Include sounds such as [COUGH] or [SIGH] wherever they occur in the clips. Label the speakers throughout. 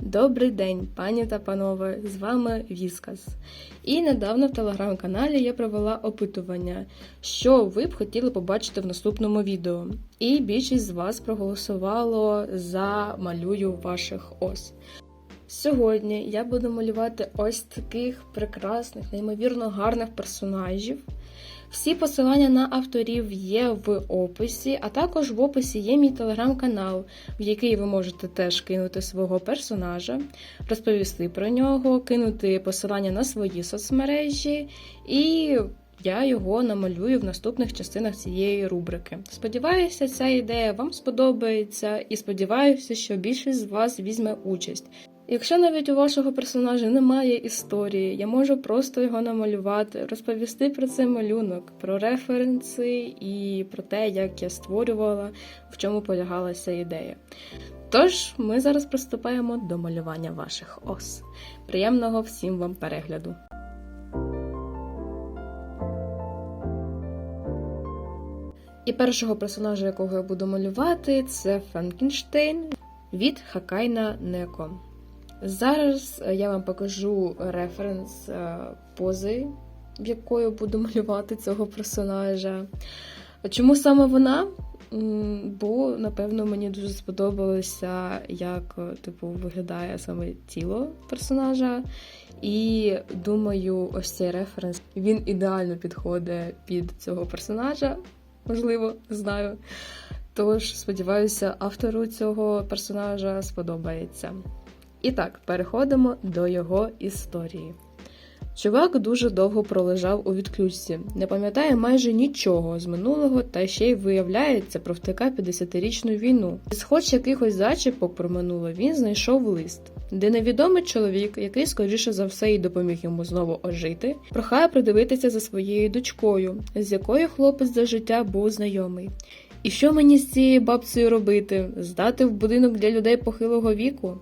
Speaker 1: Добрий день, пані та панове! З вами Віскас. І недавно в телеграм-каналі я провела опитування, що ви б хотіли побачити в наступному відео. І більшість з вас проголосувало за малюю ваших ос. Сьогодні я буду малювати ось таких прекрасних, неймовірно гарних персонажів. Всі посилання на авторів є в описі, а також в описі є мій телеграм-канал, в який ви можете теж кинути свого персонажа, розповісти про нього, кинути посилання на свої соцмережі, і я його намалюю в наступних частинах цієї рубрики. Сподіваюся, ця ідея вам сподобається, і сподіваюся, що більшість з вас візьме участь. Якщо навіть у вашого персонажа немає історії, я можу просто його намалювати, розповісти про цей малюнок, про референси і про те, як я створювала, в чому полягалася ідея. Тож, ми зараз приступаємо до малювання ваших ос. Приємного всім вам перегляду! І першого персонажа, якого я буду малювати, це Франкенштейн від Хакайна Неко. Зараз е, я вам покажу референс е, пози, в якою буду [LAUGHS] малювати цього персонажа. Чому саме вона? Бо, напевно, мені дуже сподобалося, як е, типу, виглядає саме тіло персонажа. І думаю, ось цей референс він ідеально підходить під цього персонажа. Можливо, не знаю. Тож, сподіваюся, автору цього персонажа сподобається. І так, переходимо до його історії. Чувак дуже довго пролежав у відключці, не пам'ятає майже нічого з минулого та ще й виявляється, провтика 50-річну війну. З хоч якихось зачіпок про минуле він знайшов лист, де невідомий чоловік, який скоріше за все і допоміг йому знову ожити, прохає придивитися за своєю дочкою, з якою хлопець за життя був знайомий. І що мені з цією бабцею робити? Здати в будинок для людей похилого віку?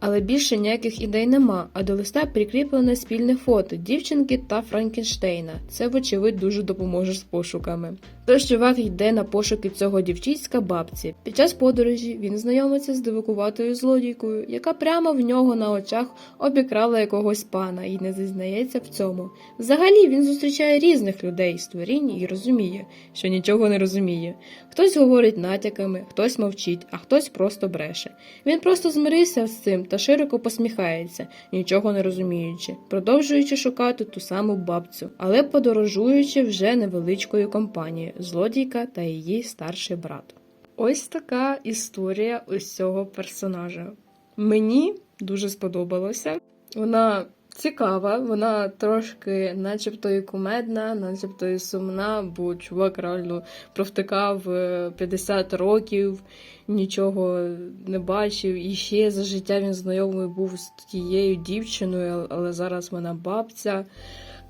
Speaker 1: Але більше ніяких ідей нема, а до листа прикріплене спільне фото дівчинки та Франкенштейна. Це, вочевидь, дуже допоможе з пошуками. Тож чувак йде на пошуки цього дівчиська бабці. Під час подорожі він знайомиться з дивакуватою злодійкою, яка прямо в нього на очах обікрала якогось пана і не зізнається в цьому. Взагалі він зустрічає різних людей, створінь і розуміє, що нічого не розуміє. Хтось говорить натяками, хтось мовчить, а хтось просто бреше. Він просто змирився з цим та широко посміхається, нічого не розуміючи, продовжуючи шукати ту саму бабцю, але подорожуючи вже невеличкою компанією злодійка та її старший брат. Ось така історія ось цього персонажа. Мені дуже сподобалося. Вона цікава, вона трошки, начебто, і кумедна, начебто і сумна, бо чувак реально провтикав е, 50 років, нічого не бачив. І ще за життя він знайомий був з тією дівчиною, але зараз вона бабця.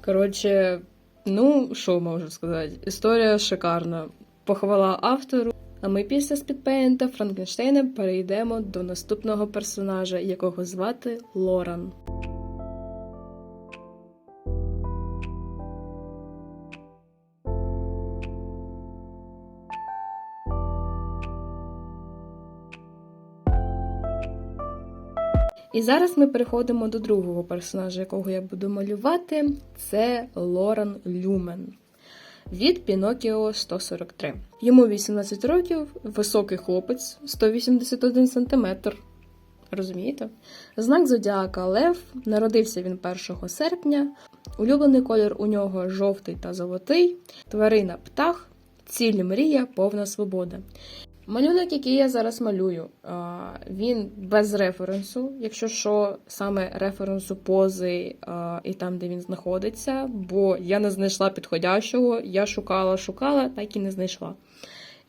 Speaker 1: Коротше, ну, що можу сказати? Історія шикарна. Похвала автору. А ми після спідпейнта Франкенштейна перейдемо до наступного персонажа, якого звати Лоран. І зараз ми переходимо до другого персонажа, якого я буду малювати. Це Лоран Люмен від Пінокіо 143. Йому 18 років, високий хлопець, 181 см. Розумієте? Знак зодіака Лев. Народився він 1 серпня. Улюблений колір у нього жовтий та золотий. Тварина птах, ціль мрія, повна свобода. Малюнок, який я зараз малюю, він без референсу, якщо що, саме референсу пози і там, де він знаходиться, бо я не знайшла підходящого, я шукала, шукала, так і не знайшла.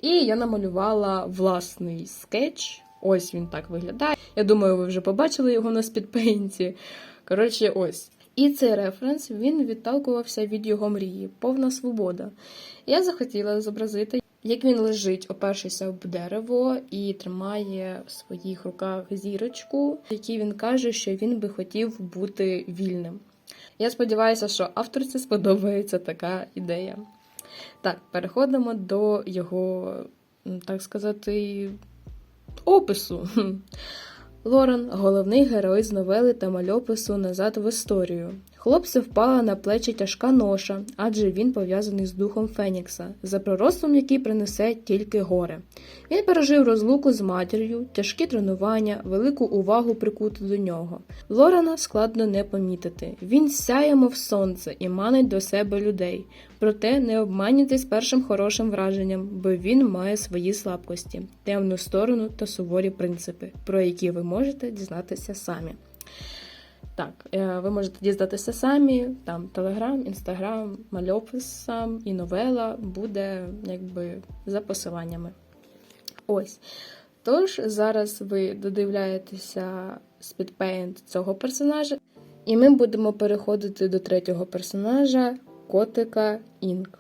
Speaker 1: І я намалювала власний скетч. Ось він так виглядає. Я думаю, ви вже побачили його на спідпейнті. Коротше, ось. І цей референс він відталкувався від його мрії, повна свобода. Я захотіла зобразити, як він лежить, опершися об дерево, і тримає в своїх руках зірочку, в якій він каже, що він би хотів бути вільним. Я сподіваюся, що авторці сподобається така ідея. Так, переходимо до його, так сказати, опису. Лорен головний герой з новели та мальопису Назад в історію. Хлопцю впала на плечі тяжка ноша, адже він пов'язаний з духом Фенікса, за пророцтвом який принесе тільки горе. Він пережив розлуку з матір'ю, тяжкі тренування, велику увагу прикуту до нього. Лорена складно не помітити. Він сяє, мов сонце, і манить до себе людей. Проте не обманюйтесь першим хорошим враженням, бо він має свої слабкості, темну сторону та суворі принципи, про які ви можете дізнатися самі. Так, е, ви можете дізнатися самі, там Телеграм, Інстаграм, мальопис сам і новела буде якби за посиланнями. Ось. Тож зараз ви додивляєтеся спідпейнт цього персонажа, і ми будемо переходити до третього персонажа котика Інк.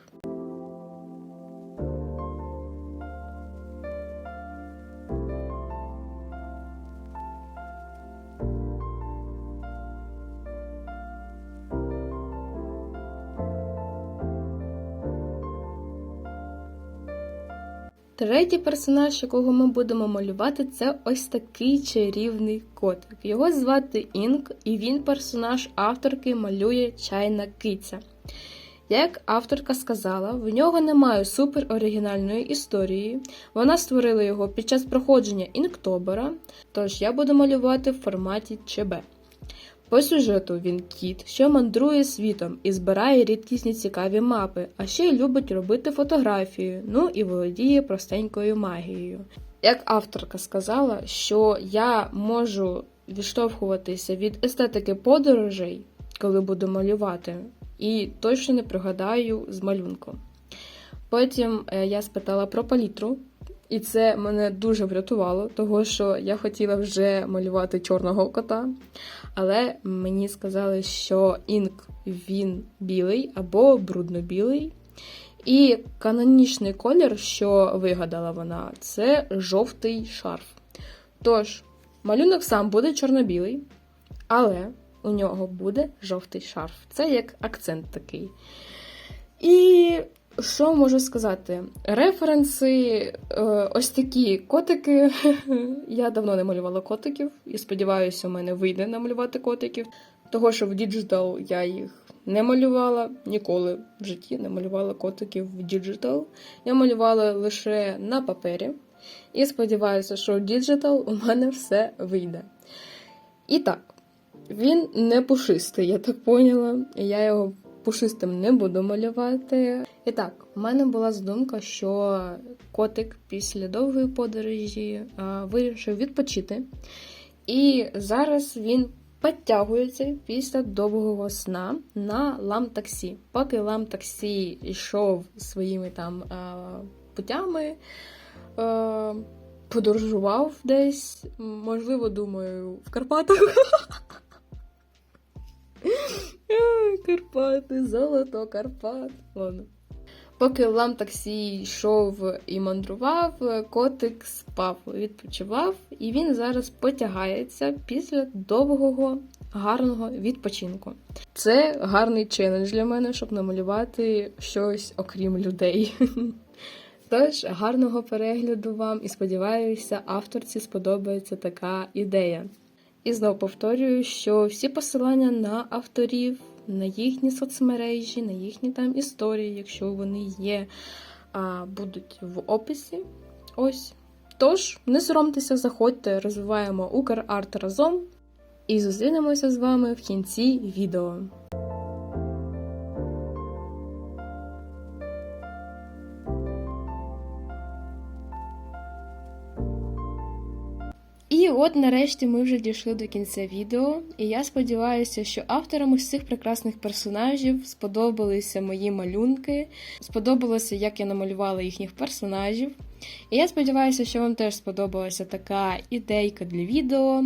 Speaker 1: Третій персонаж, якого ми будемо малювати, це ось такий чарівний котик. Його звати Інк, і він персонаж авторки малює чайна киця. Як авторка сказала, в нього немає супероригінальної історії. Вона створила його під час проходження Інктобера, тож я буду малювати в форматі ЧБ. По сюжету він кіт, що мандрує світом і збирає рідкісні цікаві мапи, а ще й любить робити фотографію, ну і володіє простенькою магією. Як авторка сказала, що я можу відштовхуватися від естетики подорожей, коли буду малювати, і точно не пригадаю з малюнком. Потім е, я спитала про палітру, і це мене дуже врятувало, того що я хотіла вже малювати чорного кота, але мені сказали, що інк він білий або брудно-білий. І канонічний колір, що вигадала вона, це жовтий шарф. Тож, малюнок сам буде чорно-білий, але у нього буде жовтий шарф. Це як акцент такий. І що можу сказати? Референси, е, ось такі котики. [LAUGHS] Я давно не малювала котиків, і сподіваюся, у мене вийде намалювати котиків. Того, що в діджитал я їх не малювала, ніколи в житті не малювала котиків в діджитал. Я малювала лише на папері. І сподіваюся, що в діджитал у мене все вийде. І так, він не пушистий, я так поняла. Я його пушистим не буду малювати. І так, у мене була задумка, що котик після довгої подорожі вирішив відпочити. І зараз він підтягується після довгого сна на лам-таксі. Поки лам-таксі йшов своїми там путями, подорожував десь, можливо, думаю, в Карпатах. [LAUGHS] Карпати, золото, Карпат. Ладно. Поки лам таксі йшов і мандрував, котик спав, відпочивав, і він зараз потягається після довгого, гарного відпочинку. Це гарний челендж для мене, щоб намалювати щось окрім людей. [LAUGHS] Тож, гарного перегляду вам і сподіваюся, авторці сподобається така ідея. І знову повторюю, що всі посилання на авторів, на їхні соцмережі, на їхні там історії, якщо вони є, будуть в описі. Ось. Тож, не соромтеся, заходьте, розвиваємо Украрт разом і зустрінемося з вами в кінці відео. І от нарешті ми вже дійшли до кінця відео, і я сподіваюся, що авторам ось цих прекрасних персонажів сподобалися мої малюнки, сподобалося, як я намалювала їхніх персонажів. І я сподіваюся, що вам теж сподобалася така ідейка для відео,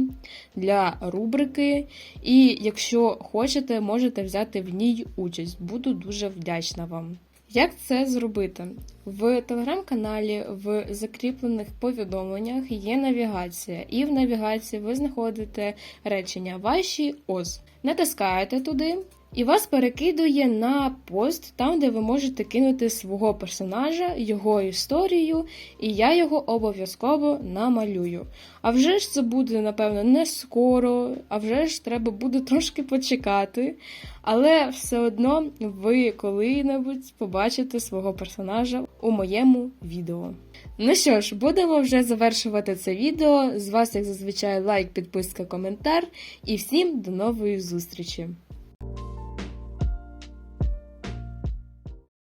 Speaker 1: для рубрики. І якщо хочете, можете взяти в ній участь. Буду дуже вдячна вам. Як це зробити? В телеграм-каналі в закріплених повідомленнях є навігація, і в навігації ви знаходите речення ваші ОЗ. Натискаєте туди, І вас перекидує на пост, там, де ви можете кинути свого персонажа, його історію, і я його обов'язково намалюю. А вже ж це буде, напевно, не скоро, а вже ж треба буде трошки почекати. Але все одно ви коли-небудь побачите свого персонажа у моєму відео. Ну що ж, будемо вже завершувати це відео. З вас, як зазвичай, лайк, підписка, коментар. І всім до нової зустрічі!